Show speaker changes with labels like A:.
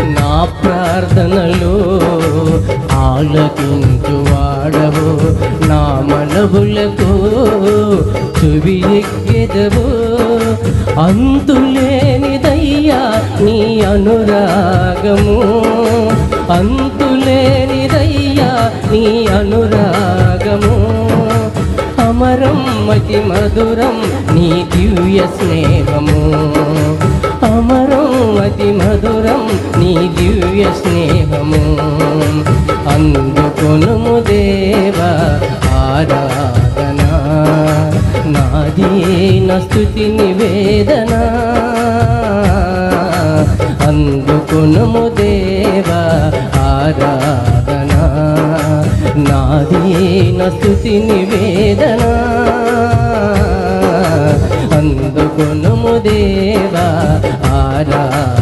A: నా ప్రార్థనలు ఆలకించు వాడవు నా మనవులకు చువి ఎక్కెదవు. అంతులేనిదయ్యా నీ అనురాగము అంతులేనిదయ్యా నీ అనురాగము. అమరం మతి మధురం నీ దివ్య స్నేహము. అతి మధురం నీ దివ్య స్నేహము. అందుకొనుము దేవ ఆరాధన. నాది నస్తుతి నివేదన. అందుకొనుము దేవ ఆరాధన. నాది నస్తుతి నివేదన. అందుకొనుము దేవ ఆరాధన.